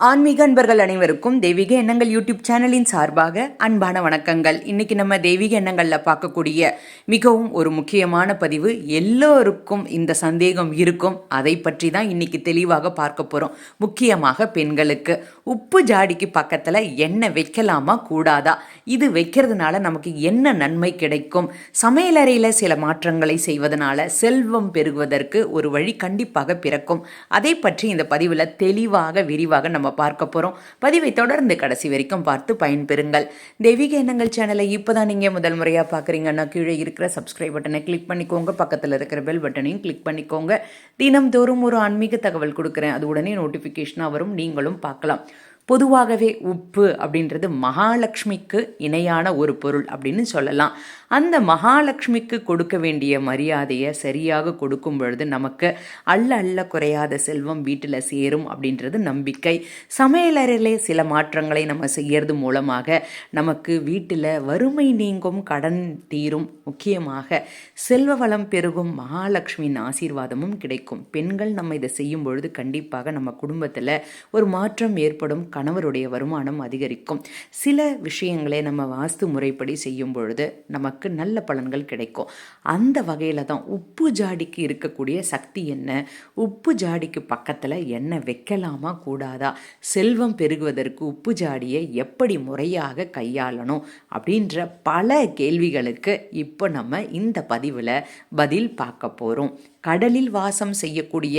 ஆன்மீக அன்பர்கள் அனைவருக்கும் தெய்வீக எண்ணங்கள் யூடியூப் சேனலின் சார்பாக அன்பான வணக்கங்கள். இன்னைக்கு நம்ம தெய்வீக எண்ணங்களில் பார்க்கக்கூடிய மிகவும் ஒரு முக்கியமான பதிவு. எல்லோருக்கும் இந்த சந்தேகம் இருக்கும். அதை பற்றி தான் இன்னைக்கு தெளிவாக பார்க்க போகிறோம் முக்கியமாக பெண்களுக்கு. உப்பு ஜாடிக்கு பக்கத்தில் எண்ணெய் வைக்கலாமா? கூடாதா? இது வைக்கிறதுனால நமக்கு என்ன நன்மை கிடைக்கும்? சமையலறையில் சில மாற்றங்களை செய்வதனால செல்வம் பெருகுவதற்கு ஒரு வழி கண்டிப்பாக பிறக்கும். அதை பற்றி இந்த பதிவில் தெளிவாக விரிவாக நம்ம பார்க்க போகிறோம் பதிவை தொடர்ந்து கடைசி வரைக்கும் பார்த்து பயன்பெறுங்கள். தெய்வீக எண்ணங்கள் சேனலை இப்போ தான் நீங்கள் முதல் முறையாக பார்க்குறீங்கன்னா கீழே இருக்கிற சப்ஸ்கிரைப் பட்டனை கிளிக் பண்ணிக்கோங்க. பக்கத்தில் இருக்கிற பெல் பட்டனையும் கிளிக் பண்ணிக்கோங்க. தினம்தோறும் ஒரு ஆன்மீக தகவல் கொடுக்குறேன். அது உடனே நோட்டிஃபிகேஷனாக வரும். நீங்களும் பார்க்கலாம். பொதுவாகவே உப்பு அப்படின்றது மகாலட்சுமிக்கு இணையான ஒரு பொருள் அப்படின்னு சொல்லலாம். அந்த மகாலட்சுமிக்கு கொடுக்க வேண்டிய மரியாதையை சரியாக கொடுக்கும் பொழுது நமக்கு அள்ள அள்ள குறையாத செல்வம் வீட்டில் சேரும் அப்படின்றது நம்பிக்கை. சமையலறையிலே சில மாற்றங்களை நம்ம செய்யறது மூலமாக நமக்கு வீட்டில் வறுமை நீங்கும் கடன் தீரும். முக்கியமாக செல்வ வளம் பெருகும் மகாலட்சுமியின் ஆசீர்வாதமும் கிடைக்கும். பெண்கள் நம்ம இதை செய்யும் பொழுது கண்டிப்பாக நம்ம குடும்பத்தில் ஒரு மாற்றம் ஏற்படும். கணவருடைய வருமானம் அதிகரிக்கும். சில விஷயங்களை நம்ம வாஸ்து முறைப்படி செய்யும் பொழுது நமக்கு நல்ல பலன்கள் கிடைக்கும். அந்த வகையில் தான் உப்பு ஜாடிக்கு இருக்கக்கூடிய சக்தி என்ன? உப்பு ஜாடிக்கு பக்கத்தில் எண்ணெய் வைக்கலாமா கூடாதா? செல்வம் பெருகுவதற்கு உப்பு ஜாடியை எப்படி முறையாக கையாளணும்? அப்படின்ற பல கேள்விகளுக்கு இப்போ நம்ம இந்த பதிவில் பதில் பார்க்க போகிறோம் கடலில் வாசம் செய்யக்கூடிய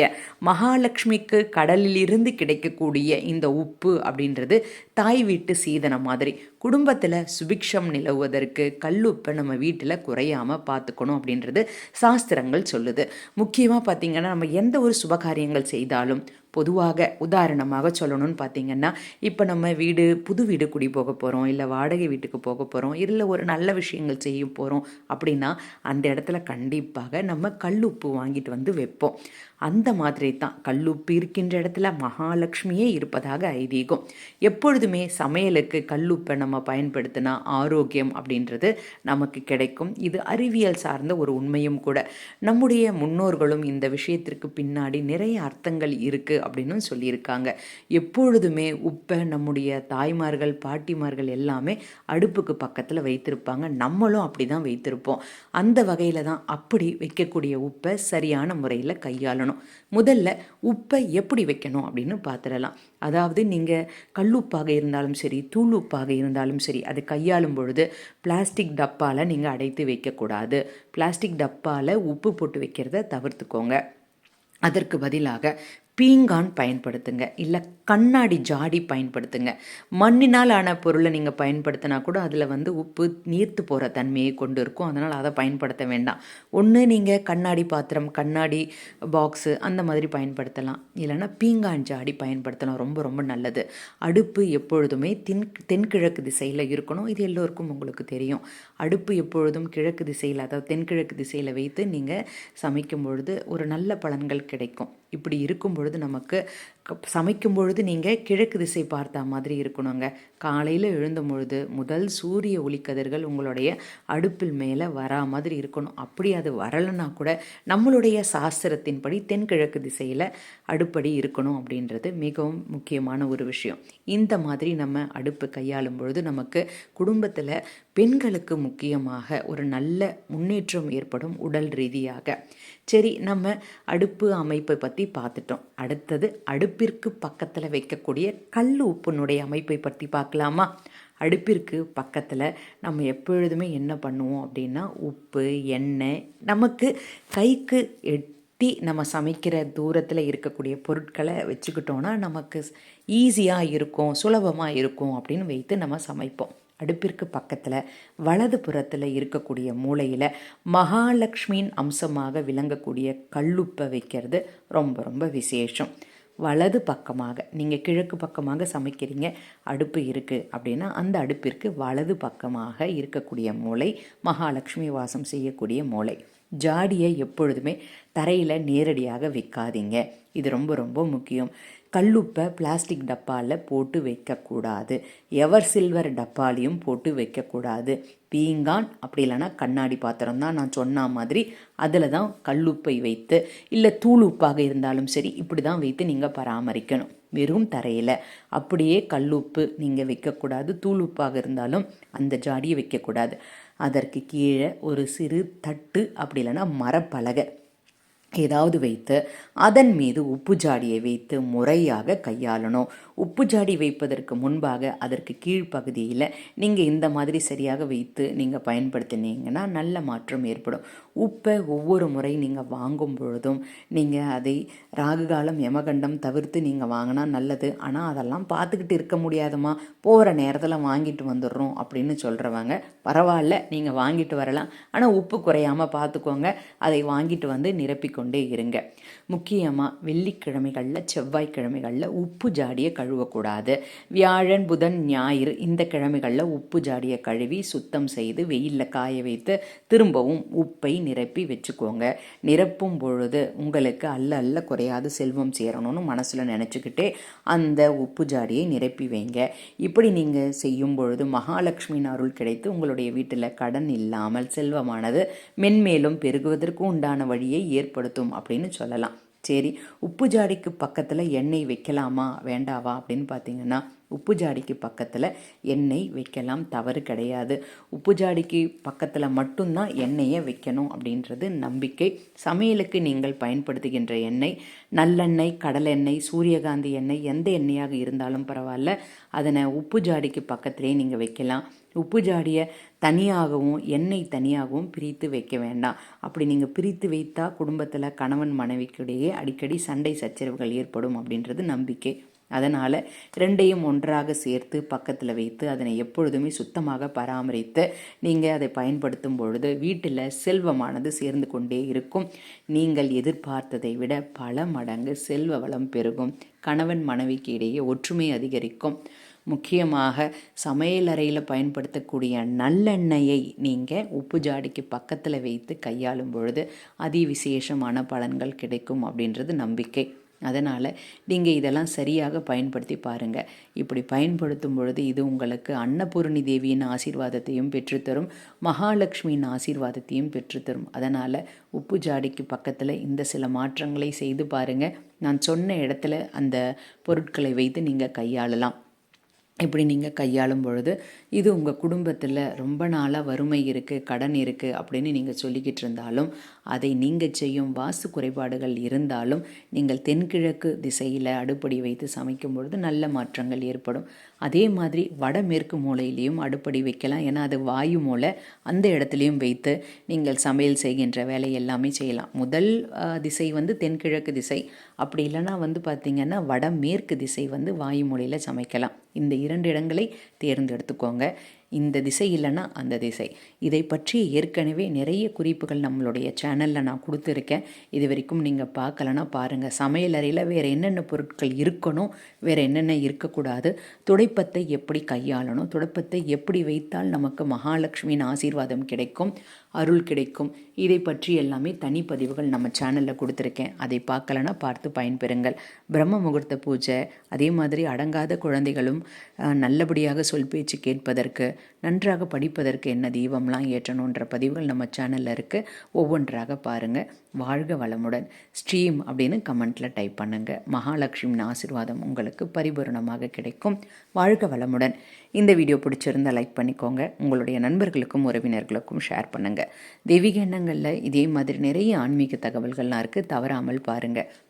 மகாலட்சுமிக்கு கடலிலிருந்து கிடைக்கக்கூடிய இந்த உப்பு அப்படின்றது தாய் வீட்டு சீதனம் மாதிரி. குடும்பத்தில் சுபிக்ஷம் நிலவுவதற்கு கல்லுப்பை நம்ம வீட்டில் குறையாமல் பார்த்துக்கணும் அப்படின்றது சாஸ்திரங்கள் சொல்லுது. முக்கியமாக பார்த்திங்கன்னா நம்ம எந்த ஒரு சுபகாரியங்கள் செய்தாலும் பொதுவாக உதாரணமாக சொல்லணும்னு பார்த்தீங்கன்னா இப்போ நம்ம வீடு புது வீடு குடி போக போகிறோம் இல்லை வாடகை வீட்டுக்கு போக போகிறோம் இல்லை ஒரு நல்ல விஷயங்கள் செய்ய போகிறோம் அப்படின்னா அந்த இடத்துல கண்டிப்பாக நம்ம கல்லுப்பு வாங்கிட்டு வந்து வைப்போம். அந்த மாதிரி தான் கல்லுப்பு இருக்கின்ற இடத்துல மகாலட்சுமியே இருப்பதாக ஐதீகம். எப்பொழுதுமே சமையலுக்கு கல்லுப்பை நம்ம பயன்படுத்தினா ஆரோக்கியம் அப்படின்றது நமக்கு கிடைக்கும். இது அறிவியல் சார்ந்த ஒரு உண்மையும் கூட. நம்முடைய முன்னோர்களும் இந்த விஷயத்திற்கு பின்னாடி நிறைய அர்த்தங்கள் இருக்குது அப்படின்னு சொல்லியிருக்காங்க. எப்பொழுதுமே உப்பை நம்முடைய தாய்மார்கள் பாட்டிமார்கள் எல்லாமே அடுப்புக்கு பக்கத்தில் வைத்திருப்பாங்க. நம்மளும் அப்படி தான் வைத்திருப்போம். அந்த வகையில் தான் அப்படி வைக்கக்கூடிய உப்பை சரியான முறையில் கையாளணும். முதல்ல உப்பை எப்படி வைக்கணும் அப்படின்னு பார்த்துடலாம் அதாவது நீங்கள் கல்லுப்பாக இருந்தாலும் சரி தூளுப்பாக இருந்தாலும் சரி அது கையாளும் பொழுது பிளாஸ்டிக் டப்பாவில் நீங்கள் அடைத்து வைக்கக்கூடாது. பிளாஸ்டிக் டப்பாவில் உப்பு போட்டு வைக்கிறத தவிர்த்துக்கோங்க. அதற்கு பதிலாக பீங்கான் பயன்படுத்துங்க. இல்லை கண்ணாடி ஜாடி பயன்படுத்துங்க. மண்ணினால் ஆன பொருளை நீங்கள் பயன்படுத்தினா கூட அதில் வந்து உப்பு நீர்த்து போகிற தன்மையை கொண்டு இருக்கும். அதனால் அதை பயன்படுத்த வேண்டாம். ஒன்று நீங்கள் கண்ணாடி பாத்திரம் கண்ணாடி பாக்ஸு அந்த மாதிரி பயன்படுத்தலாம். இல்லைன்னா பீங்கான் ஜாடி பயன்படுத்தலாம். ரொம்ப ரொம்ப நல்லது. அடுப்பு எப்பொழுதுமே தென் தென்கிழக்கு திசையில் இருக்கணும். இது எல்லோருக்கும் உங்களுக்கு தெரியும். அடுப்பு எப்பொழுதும் கிழக்கு திசையில் அதாவது தென்கிழக்கு திசையில் வைத்து நீங்கள் சமைக்கும் பொழுது ஒரு நல்ல பலன்கள் கிடைக்கும். இப்படி இருக்கும் பொழுது நமக்கு சமைக்கும் பொழுது நீங்கள் கிழக்கு திசை பார்த்தா மாதிரி இருக்கணுங்க. காலையில் எழுந்தும் பொழுது முதல் சூரிய ஒளிக்கதிர்கள் உங்களுடைய அடுப்பில் மேலே வரா மாதிரி இருக்கணும். அப்படி அது வரலைன்னா கூட நம்மளுடைய சாஸ்திரத்தின்படி தென்கிழக்கு திசையில் அடுப்படி இருக்கணும் அப்படின்றது மிகவும் முக்கியமான ஒரு விஷயம். இந்த மாதிரி நம்ம அடுப்பு கையாளும் பொழுது நமக்கு குடும்பத்தில் பெண்களுக்கு முக்கியமாக ஒரு நல்ல முன்னேற்றம் ஏற்படும் உடல் ரீதியாக. சரி நம்ம அடுப்பு அமைப்பை பற்றி பார்த்துட்டோம். அடுத்தது அடுப்பு அடுப்பிற்கு பக்கத்தில் வைக்கக்கூடிய கல் உப்புனுடைய அமைப்பை பற்றி பார்க்கலாமா? அடுப்பிற்கு பக்கத்தில் நம்ம எப்பொழுதுமே என்ன பண்ணுவோம் அப்படின்னா உப்பு எண்ணெய் நமக்கு கைக்கு எட்டி நம்ம சமைக்கிற தூரத்தில் இருக்கக்கூடிய பொருட்களை வச்சுக்கிட்டோன்னா நமக்கு ஈஸியாக இருக்கும் சுலபமாக இருக்கும் அப்படின்னு வைத்து நம்ம சமைப்போம். அடுப்பிற்கு பக்கத்தில் வலது புறத்தில் இருக்கக்கூடிய மூலையில் மகாலட்சுமியின் அம்சமாக விளங்கக்கூடிய கல்லுப்பை வைக்கிறது ரொம்ப ரொம்ப விசேஷம். வலது பக்கமாக நீங்கள் கிழக்கு பக்கமாக சமைக்கிறீங்க அடுப்பு இருக்குது அப்படின்னா அந்த அடுப்பிற்கு வலது பக்கமாக இருக்கக்கூடிய மூளை மகாலட்சுமி வாசம் செய்யக்கூடிய மூளை. ஜாடியை எப்பொழுதுமே தரையில் நேரடியாக வைக்காதீங்க. இது ரொம்ப ரொம்ப முக்கியம். கல்லுப்பை பிளாஸ்டிக் டப்பாவில் போட்டு வைக்கக்கூடாது. எவர் சில்வர் டப்பாலையும் போட்டு வைக்கக்கூடாது. பீங்கான் அப்படி இல்லைன்னா கண்ணாடி பாத்திரம் தான் நான் சொன்ன மாதிரி அதில் தான் கல்லுப்பை வைத்து இல்லை தூள் உப்பாக இருந்தாலும் சரி இப்படி தான் வைத்து நீங்கள் பராமரிக்கணும். வெறும் தரையில். அப்படியே கல்லுப்பு நீங்கள் வைக்கக்கூடாது. தூளுப்பாக இருந்தாலும் அந்த ஜாடியை வைக்கக்கூடாது. அதற்கு கீழே ஒரு சிறு தட்டு அப்படி இல்லைன்னா மரப்பலகை. ஏதாவது வைத்து அதன் மீது உப்பு ஜாடியை வைத்து முறையாக கையாளணும். உப்பு ஜாடி வைப்பதற்கு முன்பாக அதற்கு கீழ்ப்பகுதியில் நீங்கள் இந்த மாதிரி சரியாக வைத்து நீங்கள் பயன்படுத்தினீங்கன்னா நல்ல மாற்றம் ஏற்படும். உப்பை ஒவ்வொரு முறை நீங்கள் வாங்கும் பொழுதும் நீங்கள் அதை ராகு காலம் யமகண்டம் தவிர்த்து நீங்கள் வாங்கினா நல்லது. ஆனால் அதெல்லாம் பார்த்துக்கிட்டு இருக்க முடியாதுமா போகிற நேரத்தில் வாங்கிட்டு வந்துடுறோம் அப்படின்னு சொல்கிறவங்க பரவாயில்ல நீங்கள் வாங்கிட்டு வரலாம். ஆனால் உப்பு குறையாமல் பார்த்துக்கோங்க. அதை வாங்கிட்டு வந்து நிரப்பிக்கொண்டே இருங்க. முக்கியமாக வெள்ளிக்கிழமைகளில் செவ்வாய்க்கிழமைகளில் உப்பு ஜாடியை கழுவக்கூடாது. வியாழன் புதன் ஞாயிறு இந்த கிழமைகளில் உப்பு ஜாடியை கழுவி சுத்தம் செய்து வெயிலில் காய வைத்து திரும்பவும் உப்பை நிரப்பி வச்சுக்கோங்க. நிரப்பும் பொழுது உங்களுக்கு அல்ல அல்ல குறையாது செல்வம் சேரணும்னு மனசில் நினச்சிக்கிட்டே அந்த உப்பு ஜாடியை நிரப்பி வைங்க. இப்படி நீங்கள் செய்யும் பொழுது மகாலட்சுமியின் அருள் கிடைத்து உங்களுடைய வீட்டில் கடன் இல்லாமல் செல்வமானது மென்மேலும் பெருகுவதற்கு உண்டான வழியை ஏற்படுத்தும் அப்படின்னு சொல்லலாம். சரி உப்பு ஜாடிக்கு பக்கத்தில் எண்ணெய் வைக்கலாமா வேண்டாவா அப்படின்னு பார்த்தீங்கன்னா உப்பு ஜாடிக்கு பக்கத்தில் எண்ணெய் வைக்கலாம் தவறு கிடையாது. உப்பு ஜாடிக்கு பக்கத்தில் மட்டும்தான் எண்ணெயை வைக்கணும் அப்படின்றது நம்பிக்கை. சமையலுக்கு நீங்கள் பயன்படுத்துகின்ற எண்ணெய் நல்லெண்ணெய் கடலெண்ணெய் சூரியகாந்தி எண்ணெய் எந்த எண்ணெயாக இருந்தாலும் பரவாயில்ல. அதனை உப்பு ஜாடிக்கு பக்கத்திலே நீங்கள் வைக்கலாம். உப்பு ஜாடியை தனியாகவும் எண்ணெய் தனியாகவும் பிரித்து வைக்க வேண்டாம். அப்படி நீங்கள் பிரித்து வைத்தால் குடும்பத்தில் கணவன் மனைவிக்கிடையே அடிக்கடி சண்டை சச்சரவுகள் ஏற்படும் அப்படின்றது நம்பிக்கை. அதனால் ரெண்டையும் ஒன்றாக சேர்த்து பக்கத்தில் வைத்து அதனை எப்பொழுதுமே சுத்தமாக பராமரித்து நீங்கள் அதை பயன்படுத்தும் பொழுது வீட்டில் செல்வமானது சேர்ந்து கொண்டே இருக்கும். நீங்கள் எதிர்பார்த்ததை விட பல மடங்கு செல்வ வளம் பெருகும். கணவன் மனைவிக்கு இடையே ஒற்றுமை அதிகரிக்கும். முக்கியமாக சமையலறையில் பயன்படுத்தக்கூடிய நல்லெண்ணெயை நீங்கள் உப்பு ஜாடிக்கு பக்கத்தில் வைத்து கையாளும் பொழுது அதி விசேஷமான பலன்கள் கிடைக்கும் அப்படின்றது நம்பிக்கை. அதனால் நீங்கள் இதெல்லாம் சரியாக பயன்படுத்தி பாருங்கள் இப்படி பயன்படுத்தும் பொழுது இது உங்களுக்கு அன்னபூரணி தேவியின் ஆசீர்வாதத்தையும் பெற்றுத்தரும் மகாலட்சுமியின் ஆசீர்வாதத்தையும் பெற்றுத்தரும். அதனால் உப்பு ஜாடிக்கு பக்கத்தில் இந்த சில மாற்றங்களை செய்து பாருங்கள் நான் சொன்ன இடத்துல அந்த பொருட்களை வைத்து நீங்கள் கையாளலாம். இப்படி நீங்கள் கையாளும் பொழுது இது உங்கள் குடும்பத்தில் ரொம்ப நாளாக வறுமை இருக்குது கடன் இருக்குது அப்படின்னு நீங்கள் சொல்லிக்கிட்டு இருந்தாலும் அதை நீங்கள் செய்யும் வாசு குறைபாடுகள் இருந்தாலும் நீங்கள் தென்கிழக்கு திசையில் அடுப்படி வைத்து சமைக்கும் பொழுது நல்ல மாற்றங்கள் ஏற்படும். அதே மாதிரி வடமேற்கு மூலையிலையும் அடுப்படி வைக்கலாம். ஏன்னா அது வாயு மூலை. அந்த இடத்துலையும் வைத்து நீங்கள் சமையல் செய்கின்ற வேலை எல்லாமே செய்யலாம். முதல் திசை வந்து தென்கிழக்கு திசை. அப்படி இல்லைன்னா வந்து பார்த்திங்கன்னா வடமேற்கு திசை வந்து வாயு மூலையில் சமைக்கலாம். இந்த இரண்டு இடங்களை தேர்ந்தெடுத்துக்கோங்க. இந்த திசை இல்லைன்னா அந்த திசை. இதை பற்றி ஏற்கனவே நிறைய குறிப்புகள் நம்மளுடைய சேனலில் நான் கொடுத்துருக்கேன். இது வரைக்கும் நீங்கள் பார்க்கலன்னா பாருங்கள் சமையலறையில் வேறு என்னென்ன பொருட்கள் இருக்கணும் வேறு என்னென்ன இருக்கக்கூடாது துடைப்பத்தை எப்படி கையாளணும் துடைப்பத்தை எப்படி வைத்தால் நமக்கு மகாலட்சுமியின் ஆசீர்வாதம் கிடைக்கும் அருள் கிடைக்கும். இதை பற்றி எல்லாமே தனிப்பதிவுகள் நம்ம சேனலில் கொடுத்துருக்கேன். அதை பார்க்கலன்னா பார்த்து பயன்பெறுங்கள். பிரம்ம முகூர்த்த பூஜை அதே மாதிரி அடங்காத குழந்தைகளும் நல்லபடியாக சொல் பேச்சு கேட்பதற்கு நன்றாக படிப்பதற்கு என்ன தீபம்லாம் ஏற்றணுன்ற பதிவுகள் நம்ம சேனலில் இருக்குது ஒவ்வொன்றாக பாருங்கள் வாழ்க வளமுடன். ஸ்ட்ரீம் அப்படின்னு கமெண்ட்டில் டைப் பண்ணுங்கள் மகாலட்சுமியின் ஆசிர்வாதம் உங்களுக்கு பரிபூரணமாக கிடைக்கும். வாழ்க வளமுடன். இந்த வீடியோ பிடிச்சிருந்தால் லைக் பண்ணிக்கோங்க. உங்களுடைய நண்பர்களுக்கும் உறவினர்களுக்கும் ஷேர் பண்ணுங்கள் தெய்வீக எண்ணங்களில் இதே மாதிரி நிறைய ஆன்மீக தகவல்கள்லாம் இருக்குது தவறாமல் பாருங்கள்